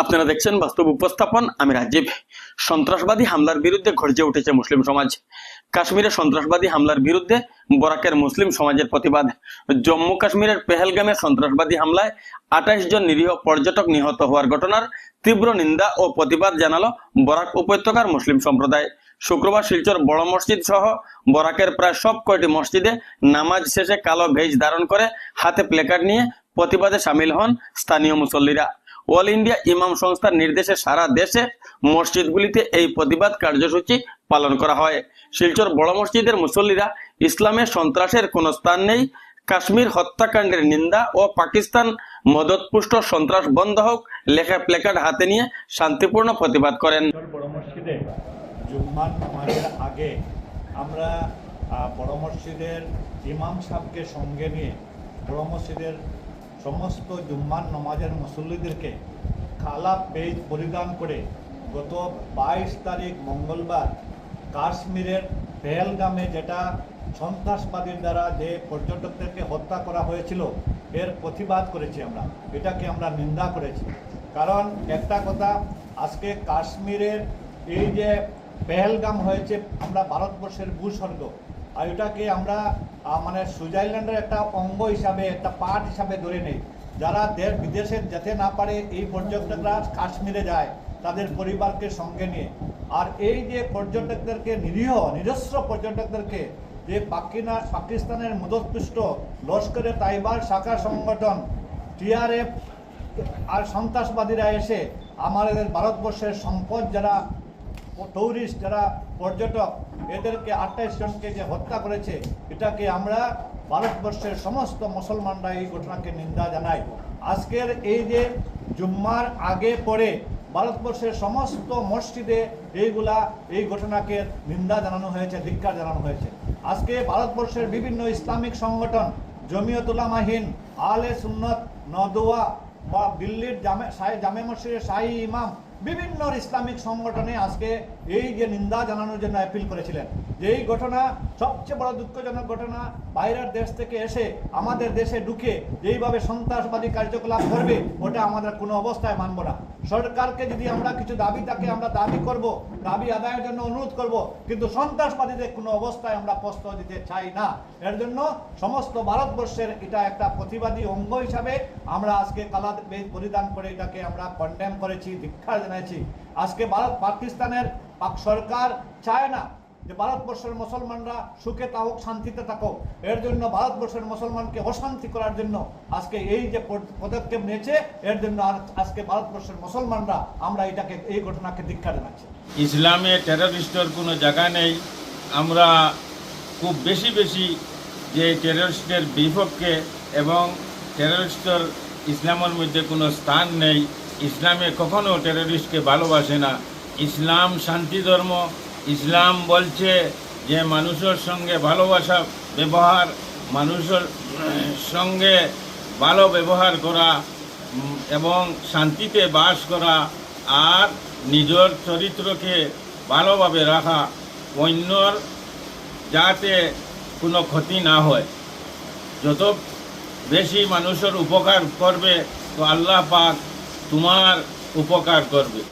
আপনারা দেখছেন বাস্তব উপস্থাপন। আমি রাজীব। সন্ত্রাসবাদী হামলার বিরুদ্ধে গর্জে উঠেছে মুসলিম সমাজ। কাশ্মীরে সন্ত্রাসবাদী হামলার বিরুদ্ধে বরাকের মুসলিম সমাজের প্রতিবাদ। জম্মু কাশ্মীরের পেহেলগামে সন্ত্রাসবাদী হামলায় আঠাইশ জন নিরীহ পর্যটক নিহত হওয়ার ঘটনার তীব্র নিন্দা ও প্রতিবাদ জানালো বরাক উপত্যকার মুসলিম সম্প্রদায়। শুক্রবার শিলচর বড় মসজিদ সহ বরাকের প্রায় সব কয়টি মসজিদে নামাজ শেষে কালো ভেজ ধারণ করে হাতে প্লেকার্ড নিয়ে প্রতিবাদে সামিল হন স্থানীয় মুসল্লিরা। অল ইন্ডিয়া ইমাম সংস্থার নির্দেশে সারা দেশে মসজিদগুলিতে এই প্রতিবাদ কার্যসূচি পালন করা হয়। শিলচর বড় মসজিদের মুসল্লিরা ইসলামের সন্ত্রাসের কোনো স্থান নেই, কাশ্মীর হত্যাকাণ্ডের নিন্দা ও পাকিস্তান মদতপুষ্ট সন্ত্রাস বন্ধ হোক, লেখা প্লেকার্ড হাতে নিয়ে শান্তিপূর্ণ প্রতিবাদ করেন। বড় আগে আমরা বড় মসজিদের ইমাম সাহেবকে সঙ্গে নিয়ে, বড় মসজিদের সমস্ত জুম্মান নামাজের মুসল্লিদেরকে কালা পেজ পরিধান করে গত বাইশ তারিখ মঙ্গলবার কাশ্মীরের পেহেলগামে যেটা সন্ত্রাসবাদীর দ্বারা যে পর্যটকদেরকে হত্যা করা হয়েছিল, এর প্রতিবাদ করেছি আমরা। এটাকে আমরা নিন্দা করেছি। কারণ একটা কথা, আজকে কাশ্মীরের এই যে পেহেলগাম হয়েছে, আমরা ভারতবর্ষের ভূস্বর্গ। আর এটাকে আমরা মানে সুইজারল্যান্ডের একটা অঙ্গ হিসাবে, একটা পার্ট হিসাবে ধরে নেই। যারা দেশ বিদেশে যেতে না পারে, এই পর্যটকরা কাশ্মীরে যায় তাদের পরিবারকে সঙ্গে নিয়ে। আর এই যে পর্যটকদেরকে নিরীহ নিজস্ব পর্যটকদেরকে, যে পাকিনা, পাকিস্তানের মদতপুষ্ট লস্করে তাইবার শাখা সংগঠন টিআরএফ আর সন্ত্রাসবাদীরা এসে আমাদের ভারতবর্ষের সম্পদ যারা টুরিস্ট যারা পর্যটক, এদেরকে আঠাইশ জনকে যে হত্যা করেছে, এটাকে আমরা ভারতবর্ষের সমস্ত মুসলমানরা এই ঘটনাকে নিন্দা জানাই। আজকের এই যে জুম্মার আগে পরে ভারতবর্ষের সমস্ত মসজিদে এইগুলা, এই ঘটনাকে নিন্দা জানানো হয়েছে, ধিক্কার জানানো হয়েছে। আজকে ভারতবর্ষের বিভিন্ন ইসলামিক সংগঠন জমিয়তুলামাহিন আলে সুন্নত নদোয়া বা দিল্লির জামে সাহে জামে মসজিদের শাহী ইমাম বিভিন্ন ইসলামিক সংগঠনে আজকে এই যে নিন্দা জানানোর জন্য অ্যাপিল করেছিলেন। যে এই ঘটনা সবচেয়ে বড় দুঃখজনক ঘটনা বাইরের দেশ থেকে এসে আমাদের দেশে ঢুকে যেইভাবে সন্ত্রাসবাদী কার্যকলাপ করবে, ওটা আমাদের কোনো অবস্থায় মানব না। সরকারকে যদি আমরা কিছু দাবি থাকে আমরা দাবি করব, দাবি আদায়ের জন্য অনুরোধ করব, কিন্তু সন্ত্রাসবাদীদের কোনো অবস্থায় আমরা প্রশ্ন দিতে চাই না। এর জন্য সমস্ত ভারতবর্ষের এটা একটা প্রতিবাদী অঙ্গ হিসাবে আমরা আজকে কালা পরিধান করে এটাকে আমরা কন্ডেম করেছি, ধিক্ষার জানাইছি। আজকে ভারত পাকিস্তানের পাক সরকার চায় না যে ভারতবর্ষের মুসলমানরা সুখে থাকুক, শান্তিতে থাকুক, এর জন্য ভারতবর্ষের মুসলমানকে অশান্তি করার জন্য আজকে এই যে পদ- পদক্ষেপ নিয়েছে, এর জন্য আজকে ভারতবর্ষের মুসলমানরা আমরা এটাকে, এই ঘটনাকে দীক্ষা জানাচ্ছি। ইসলামে টেররিস্টের কোনো জায়গা নেই। আমরা খুব বেশি বেশি যে টেররিস্টের বিপক্ষে এবং টেররিস্টের ইসলামের মধ্যে কোনো স্থান নেই। ইসলামে কখনো টেররিস্টকে ভালোবাসে না। ইসলাম শান্তি ধর্ম ইসলাম বলছে যে মানুষের সঙ্গে ভালোবাসা ব্যবহার, মানুষের সঙ্গে ভালো ব্যবহার করা এবং শান্তিতে বাস করা আর নিজের চরিত্রকে ভালোভাবে রাখা অন্যর যাতে কোনো ক্ষতি না হয়। যত বেশি মানুষের উপকার করবে, তো আল্লাহ পাক তোমার উপকার করবে।